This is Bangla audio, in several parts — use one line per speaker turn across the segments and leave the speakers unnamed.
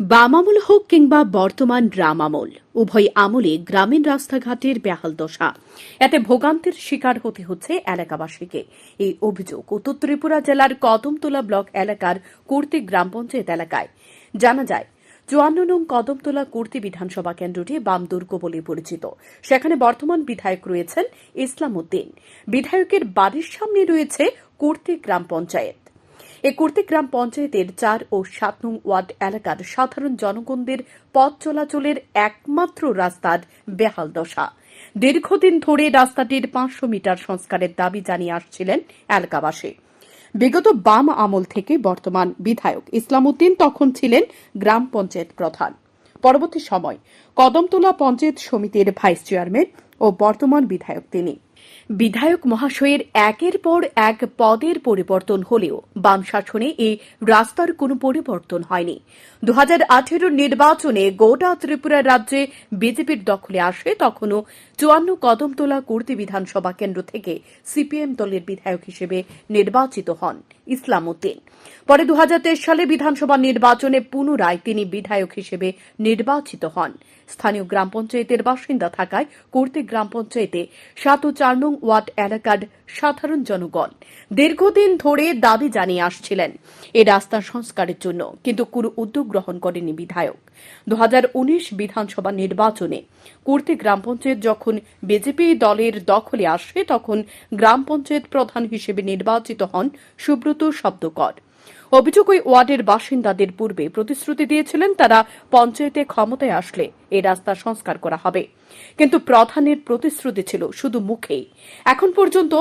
বাম আমল হোক কিংবা বর্তমান রাম আমল উভয় আমলে গ্রামীণ রাস্তাঘাটের বেহাল দশা। এতে ভোগান্তির শিকার হতে হচ্ছে এলাকাবাসীকে। এই অভিযোগ উত্তর ত্রিপুরা জেলার কদমতলা ব্লক এলাকার কুর্তি গ্রাম পঞ্চায়েত এলাকায়। জানা যায়, চুয়ান্ন নং কদমতলা কুর্তি বিধানসভা কেন্দ্রটি বাম দুর্গ বলে পরিচিত। সেখানে বর্তমান বিধায়ক রয়েছেন ইসলাম উদ্দিন বিধায়কের বাড়ির সামনে রয়েছে কুর্তি গ্রাম পঞ্চায়েত। এ কুর্তি গ্রাম পঞ্চায়েতের চার ও সাত নং ওয়ার্ড এলাকার সাধারণ জনগণদের পথ চলাচলের একমাত্র রাস্তার বেহাল দশা। দীর্ঘদিন ধরে রাস্তাটির পাঁচশো মিটার সংস্কারের দাবি জানিয়ে আসছিলেন এলাকাবাসী। বিগত বাম আমল থেকে বর্তমান বিধায়ক ইসলাম উদ্দিন তখন ছিলেন গ্রাম পঞ্চায়েত প্রধান। পরবর্তী সময় কদমতলা পঞ্চায়েত সমিতির ভাইস চেয়ারম্যান ও বর্তমান বিধায়ক তিনি। বিধায়ক মহাশয়ের একের পর এক পদের পরিবর্তন হলেও বাম শাসনে এই রাস্তার কোনো পরিবর্তন হয়নি। দু হাজার আঠেরো নির্বাচনে গোটা ত্রিপুরা রাজ্যে বিজেপির দখলে আসে তখনও চুয়ান্ন কদমতলা কুর্তি বিধানসভা কেন্দ্র থেকে সিপিএম দলের বিধায়ক হিসেবে নির্বাচিত হন ইসলাম উদ্দিন পরে দু সালে বিধানসভা নির্বাচনে পুনরায় তিনি বিধায়ক হিসেবে নির্বাচিত হন। স্থানীয় গ্রাম পঞ্চায়েতের বাসিন্দা থাকায় কুর্তি গ্রাম পঞ্চায়েতে সাত ও চার নং ওয়ার্ড এলাকার সাধারণ জনগণ দীর্ঘদিন ধরে দাবি জানিয়ে আসছিলেন এ রাস্তা সংস্কারের জন্য, কিন্তু কোনো উদ্যোগ গ্রহণ করেনি বিধায়ক। দু হাজার উনিশ বিধানসভা নির্বাচনে কুর্তি গ্রাম পঞ্চায়েত যখন বিজেপি দলের দখলে আসে তখন গ্রাম পঞ্চায়েত প্রধান হিসেবে নির্বাচিত হন সুব্রত শব্দকর। অভিযোগ ওই ওয়ার্ডের বাসিন্দাদের পূর্বে প্রতিশ্রুতি দিয়েছিলেন, তারা পঞ্চায়েতে ক্ষমতায় আসলে এই রাস্তা সংস্কার করা হবে। কিন্তু প্রধানের প্রতিশ্রুতি ছিল শুধু মুখেই। এখন পর্যন্ত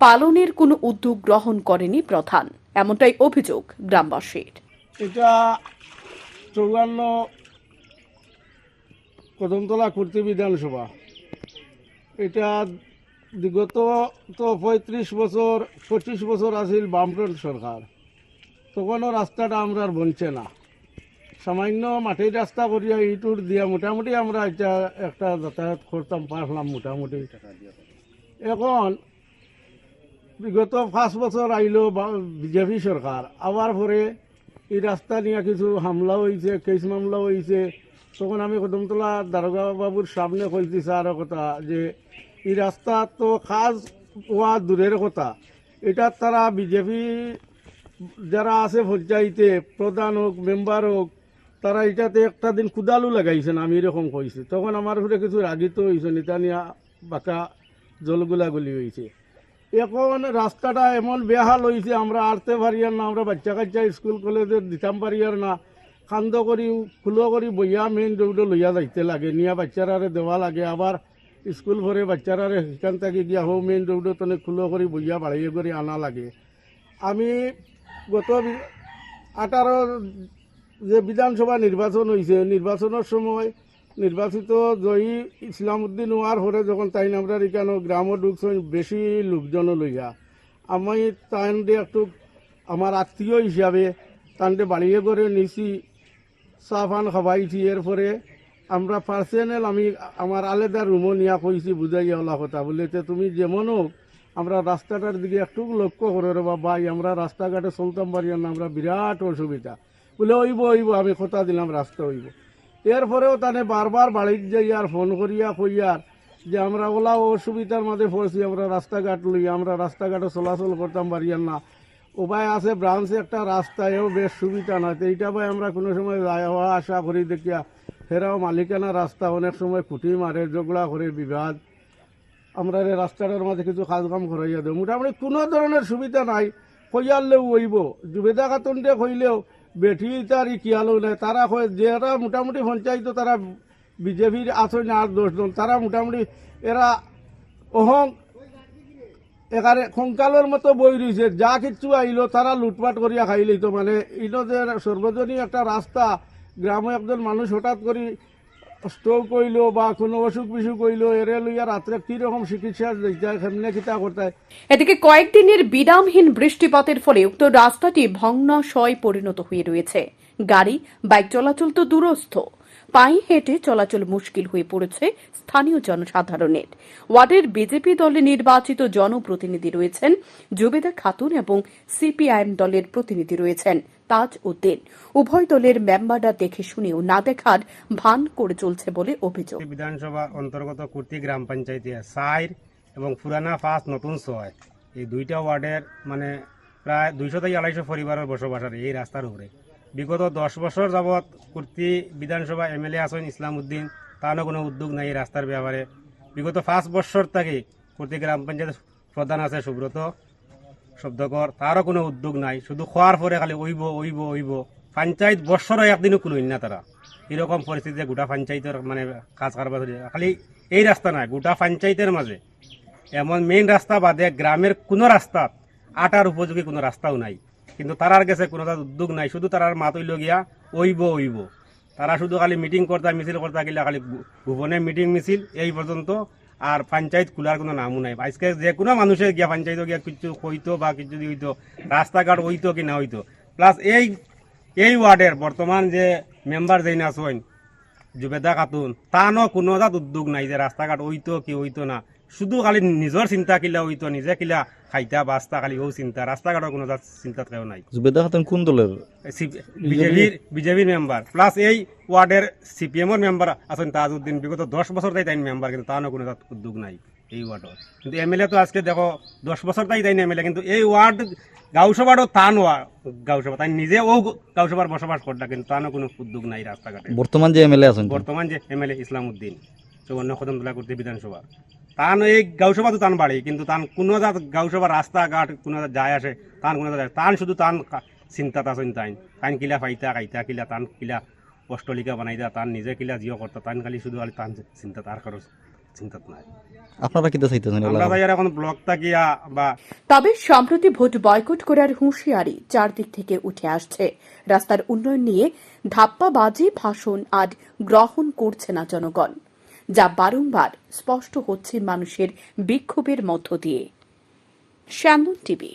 পালনের কোনো উদ্যোগ গ্রহণ করেনি প্রধান, এমনটাই অভিযোগ গ্রামবাসীর।
এটা চৌয়ান্ন কদমতলা কুর্তি বিধানসভা। এটা বিগত তো পঁয়ত্রিশ বছর, পঁচিশ বছর আছিল বামফ্রন্ট সরকার। তখনও রাস্তাটা আমরা বনছে না। সামান্য মাটির রাস্তা করিয়া ইটুর দিয়া মোটামুটি আমরা এটা একটা যাতায়াত করতাম, পারলাম মোটামুটি। এখন বিগত পাঁচ বছর আইলো বিজেপি সরকার। আবার পরে এই রাস্তা নিয়ে কিছু হামলা হয়েছে কেস মামলা হয়েছে তখন আমি কদমতলা দারোগা বাবুর সামনে কইছি, স্যার কথা যে এই রাস্তা তো কাজ হওয়া দূরের কথা। এটা তারা বিজেপি যারা আছে পঞ্চায়েতে, প্রধান হোক, মেম্বার হোক, তারা এটাতে একটা দিন কুদালু লাগাইছেন, আমি এরকম কইছি। তখন আমার উপরে কিছু রাগিত হয়েছে নিতা নিয়া বাঁকা জলগুলাগুলি হয়েছে এখন রাস্তাটা এমন বেহাল হয়েছে আমরা আরতে পারি আর না, আমরা বাচ্চা কাচ্চা স্কুল কলেজে দিতাম পারি আর না। খান্দ করি, খুলো করি, বইয়া মেইন রোডে লইয়া যাইতে লাগে। নিয়া বাচ্চারারে দেওয়া লাগে। আবার স্কুল ভরে বাচ্চারারে সেখান থেকে গিয়া হো মেইন রোডে তনে খুলো করি, বইয়া বাড়িয়ে করে আনা লাগে। আমি গত আঠারো যে বিধানসভা নির্বাচন হয়েছে নির্বাচনের সময় নির্বাচিত জয়ী ইসলাম উদ্দিন হওয়ার পরে যখন তাই আমরা এখানে গ্রামও ঢুকছেন বেশি লোকজন লইয়া। আমি তাই একটু আমার আত্মীয় হিসাবে তান্ডে বাড়িয়ে করে নিছি। পান খাবাইছি এরপরে আমরা পার্সোনাল আমি আমার আলাদা রুমও নিয়া কইছি বুঝাইয়া ওলা কথা। বলে যে তুমি যেমন হোক আমরা রাস্তাটার দিকে একটু লক্ষ্য করে রে ভাই আমরা রাস্তাঘাটে চলতাম পারি না, আমরা বিরাট অসুবিধা। বলে ওইব ওইব আমি কথা দিলাম রাস্তা হইব এরপরেও তানে বারবার বাড়ির যাই আর ফোন করিয়া কইয়ার যে, আমরা ওলা অসুবিধার মাঝে পড়ছি আমরা রাস্তাঘাট লই আমরা রাস্তাঘাটে চলাচল করতাম পারি না। উপায় আছে, ব্রাঞ্চে একটা রাস্তায়ও বেশ সুবিধা নয়। তো এইটা ভাই আমরা কোনো সময় যাওয়া আসা করি দেখিয়া ফেরাও মালিকানা রাস্তা অনেক সময় খুঁটি মারে ঝগড়া করে বিবাদ আমরা এই রাস্তাটার মাঝে কিছু কাজ কাম করাইয়া দেবো। মোটামুটি কোনো ধরনের সুবিধা নাই। কইয়ালেও ওইব জুবেদা খাতুন দিয়ে কইলেও বেঠি তার কিয়ালেও নাই। তারা কয় যারা মোটামুটি পঞ্চায়েত, তারা বিজেপির আছে না আর দশজন। তারা মোটামুটি এরা অহং এখানে খংকালের মতো বই রয়েছে। যা কিছু আইলো, তারা লুটপাট করিয়া খাইলেই তো মানে। ইনো যে সর্বজনীন একটা রাস্তা, গ্রামে একজন মানুষ হঠাৎ করে স্ট্রোক কইলো বা কোনো অসুখ বিসুখ কইলো, এরে লইয়া রাত্রে কীরকম চিকিৎসা দিতে, কেমনে কিতা করতে
এদিকে কয়েকদিনের বিরামহীন বৃষ্টিপাতের ফলে উক্ত রাস্তাটি ভগ্নাশয় পরিণত হয়ে রয়েছে। গাড়ি, বাইক চলাচল তো দূরস্থ। পায়ে হেঁটে চলাচল মুশকিল হয়ে পড়েছে স্থানীয় জনসাধারণের। ওয়ার্ডের বিজেপি দলে নির্বাচিত জনপ্রতিনিধি রয়েছেন জুবেদা খাতুন এবং সিপিআইএম দলের প্রতিনিধি রয়েছেন তাজ উদ্দিন। উভয় দলের মেম্বাররা দেখে শুনেও না দেখার ভান করে চলছে বলে অভিযোগ।
বিধানসভা অন্তর্গত কুর্তি গ্রাম পঞ্চায়েতে সাইর এবং পুরানা পাঁচ নতুন ছয়। এই দুইটা ওয়ার্ডের মানে প্রায় দুইশো থেকে আড়াইশো পরিবারের বসবাস এই রাস্তার উপরে। বিগত দশ বছর যাবৎ কুর্তি বিধানসভা এমএলএ আছেন ইসলাম উদ্দিন তারও কোনো উদ্যোগ নাই রাস্তার ব্যাপারে বিগত পাঁচ বছর থেকে কুর্তি গ্রাম পঞ্চায়েত প্রধান আছে সুব্রত শব্দকর। তারও কোনো উদ্যোগ নাই। শুধু খোয়ার পরে খালি ওইব ওইব ওইব। পঞ্চায়েত বৎসরও একদিনও কোনো না তারা। এরকম পরিস্থিতিতে গোটা পঞ্চায়েতের মানে কাজ কারবার। খালি এই রাস্তা নয় গোটা পঞ্চায়েতের মাঝে। এমন মেইন রাস্তা বাদে গ্রামের কোনো রাস্তাত আটার উপযোগী কোনো রাস্তাও নাই। কিন্তু তারার কাছে কোনো তার উদ্যোগ নাই, শুধু তারার মাত হইল গিয়া, ওইব ওইব। তারা শুধু খালি মিটিং করতা, মিছিল করতা গেলে খালি গোপনে মিটিং মিছিল, এই পর্যন্ত আর পঞ্চায়েত খোলার কোনো নামও নাই। আজকে যে কোনো মানুষের গিয়া পঞ্চায়েত গিয়া কিছু হইতো বা কিছু হইতো, রাস্তাঘাট হইতো কি না হইতো। প্লাস এই এই ওয়ার্ডের বর্তমান যে মেম্বার যেই না জুবেদা খাতুন তানো কোনো উদ্যোগ নাই যে রাস্তাঘাট হইতো কি হইতো না। শুধু খালি নিজের চিন্তা কিলা হইতো নিজে কিলা খাইতা বাস্তা খালি ও চিন্তা। রাস্তাঘাটের কোনো চিন্তা কেউ নাই
জুবেদা খাতুন কোন দলের
বিজেপির বিজেপির মেম্বার প্লাস এই ওয়ার্ডের সিপিএমের মেম্বার আছেন তাজউদ্দিন। বিগত দশ বছর তাই তাই মেম্বার কিন্তু তারও কোনো জাত উদ্যোগ নাই এই ওয়ার্ডের কিন্তু এমএলএ তো আজকে দেখো দশ বছর তাই তাই এমএলএ কিন্তু এই ওয়ার্ড গাঁওসভারও তান গাঁওসভা। তাই নিজে ও গাঁওসভার বসবাস করতা কিন্তু তারও কোনো উদ্যোগ নাই রাস্তাঘাটে
বর্তমান যে এমএলএ আছেন
বর্তমান যে এমএলএ ইসলাম উদ্দিন চৌবন্ন কদম তোলা করতে বিধানসভা। তান এই গাঁওসভা তো তান বাড়ি কিন্তু তান কোনো জাত গাঁওসভা রাস্তাঘাট কোনো জাত যায় আসে তান কোনো জাত তান শুধু তান চিন্তাত আছেন তাইন তাইন কিলা ফাইতা খাইতা কিলা তান কিলা অষ্টলিকা বানাইতা তান নিজে কিলা জিও করতা তান খালি শুধু খালি তান চিন্তা তার কারও চিন্তাত নাই।
আপনারা কিতা চাইতেছেন
আমরা তাই এখন ব্লক তাকিয়া বা
তবে সম্প্রতি ভোট বয়কট করার হুঁশিয়ারি চারদিক থেকে উঠে আসছে। রাস্তার উন্নয়ন নিয়ে ধাপ্পাবাজি ভাষণ আর গ্রহণ করছে না জনগণ। যা বারংবার স্পষ্ট হচ্ছে মানুষের বিক্ষোভের মধ্য দিয়ে। শ্যামল টিভি